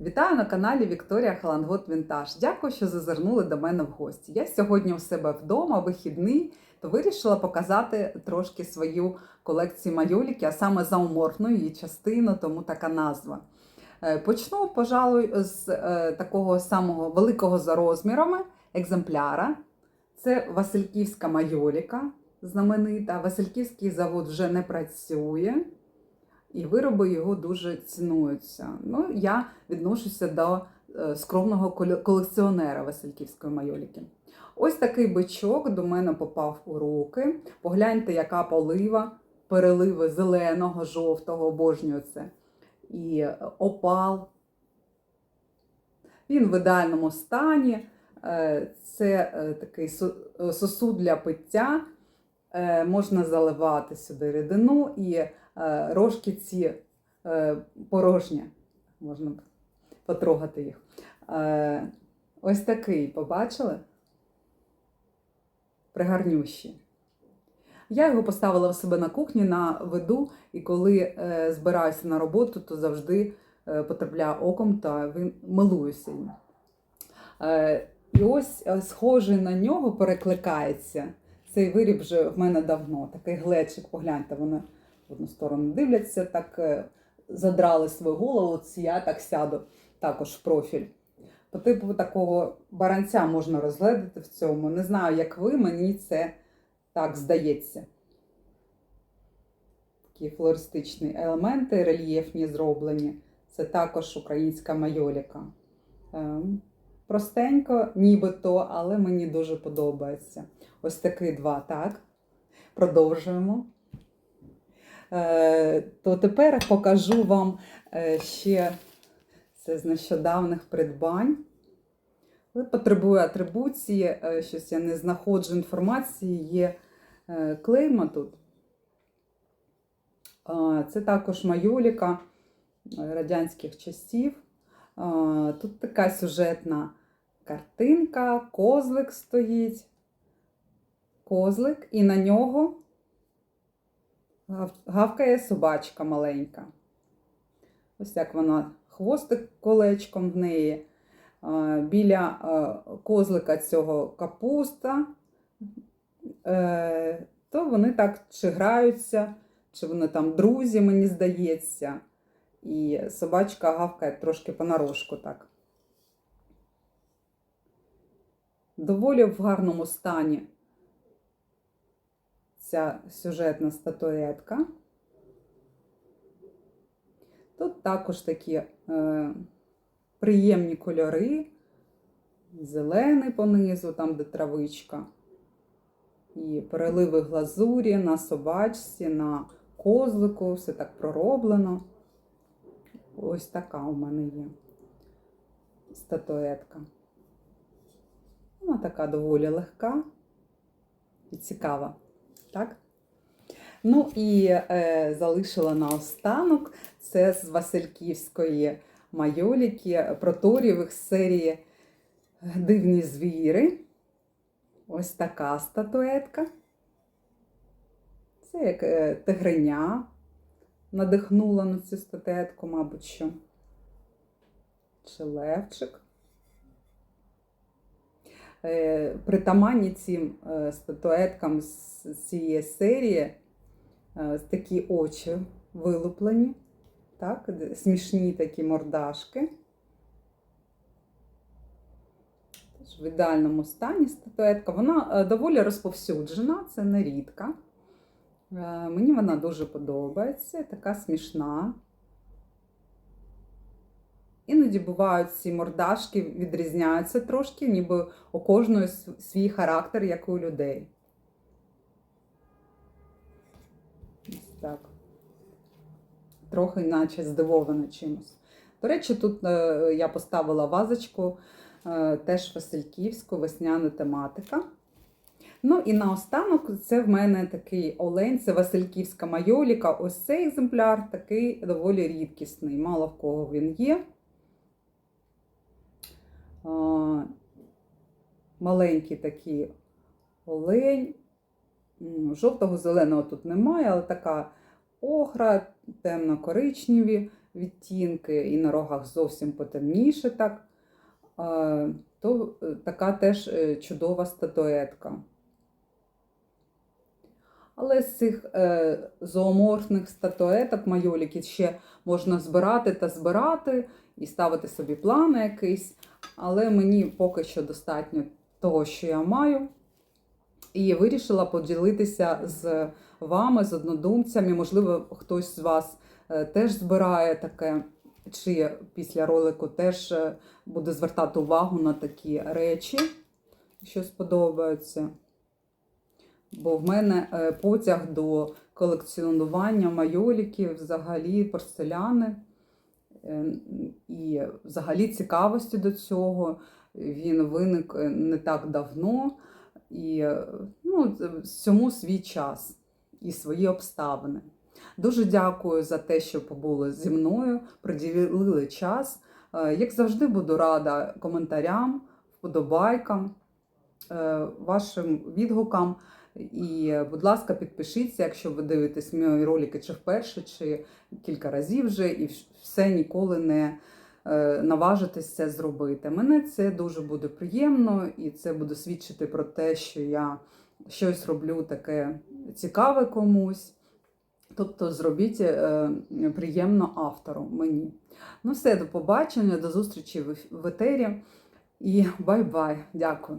Вітаю на каналі Вікторія Халангот Вінтаж. Дякую, що зазирнули до мене в гості. Я сьогодні у себе вдома, вихідний, то вирішила показати трошки свою колекцію майоліки, а саме зауморфну її частину, тому така назва. Е, Почну, пожалуй, з е, такого самого великого за розмірами екземпляра. Це Васильківська майоліка знаменита. Васильківський завод вже не працює і вироби його дуже цінуються. Ну, я відношуся до е, скромного колекціонера Васильківської майоліки. Ось такий бичок до мене попав у руки. Погляньте, яка полива, переливи зеленого, жовтого, обожнюю це. І е, опал. Він в ідеальному стані. Е, Це такий сосуд для пиття. Е, Можна заливати сюди рідину і е, рожки ці е, порожні, можна потрогати їх. Ось такий, побачили? Пригарнющий. Я його поставила в себе на кухні на виду, і коли збираюся на роботу, то завжди потрапляю оком та він милуюся їм. І ось схожий на нього перекликається. Цей виріб вже в мене давно. Такий глечик, погляньте, вони в одну сторону дивляться, так е, задрали свою голову, я так сяду також в профіль. По типу такого баранця можна розгледіти в цьому. Не знаю, як ви, мені це так здається. Такі флористичні елементи рельєфні зроблені. Це також українська майоліка. Простенько, нібито, але мені дуже подобається. Ось такий два, так. Продовжуємо. Е, то тепер покажу вам е, ще це з нещодавних придбань. Але потребує атрибуції, е, щось я не знаходжу інформації, є клейма тут. Це також майоліка радянських часів. Тут така сюжетна картинка, козлик стоїть. Козлик, і на нього гавкає собачка маленька. Ось як вона хвостик колечком в неї. Біля козлика цього капуста. Е, То вони так чи граються, чи вони там друзі, мені здається. І собачка гавкає трошки понарошку так. Доволі в гарному стані ця сюжетна статуетка. Тут також такі е, приємні кольори, зелений понизу, там де травичка, і переливи глазурі на собачці, на козлику, все так пророблено. Ось така у мене є статуетка. Вона така доволі легка і цікава, так? Ну і е, залишила наостанок це з Васильківської майоліки проторієвих з серії Дивні звіри. Ось така статуетка. Це як е, тигриня надихнула на цю статуетку, мабуть, що. Чи левчик. Е, Притаманні цим е, статуеткам з цієї серії е, такі очі вилуплені, так, смішні такі мордашки. В ідеальному стані статуетка. Вона доволі розповсюджена, це не рідка. Е, Мені вона дуже подобається, така смішна. Іноді бувають ці мордашки, відрізняються трошки, ніби у кожної свій характер, як і у людей. Ось так. Трохи наче здивована чимось. До речі, тут е, я поставила вазочку е, теж Васильківську, весняна тематика. Ну і наостанок це в мене такий олень, це Васильківська майоліка. Ось цей екземпляр такий доволі рідкісний. Мало в кого він є. Маленький такий олень. Жовтого зеленого тут немає, але така охра, темно-коричневі відтінки, і на рогах зовсім потемніше так, то е, така теж е, чудова статуетка. Але з цих е, зооморфних статуеток майоліки ще можна збирати та збирати і ставити собі плани якийсь. Але мені поки що достатньо того, що я маю. І вирішила поділитися з вами, з однодумцями. Можливо, хтось з вас е, теж збирає таке, чи після ролику теж е, буде звертати увагу на такі речі, що сподобаються. Бо в мене е, потяг до колекціонування майоліків, взагалі порцеляни е, і взагалі цікавості до цього. Він виник е, не так давно, і ну, всьому свій час і свої обставини. Дуже дякую за те, що побули зі мною, приділили час. Як завжди, буду рада коментарям, вподобайкам, вашим відгукам. І, будь ласка, підпишіться, якщо ви дивитесь мої ролики чи вперше, чи кілька разів вже, і все ніколи не е, наважитесь це зробити. Мене це дуже буде приємно, і це буде свідчити про те, що я щось роблю таке цікаве комусь. Тобто зробіть е, приємно автору мені. Ну все, до побачення, до зустрічі в етері. І бай-бай. Дякую.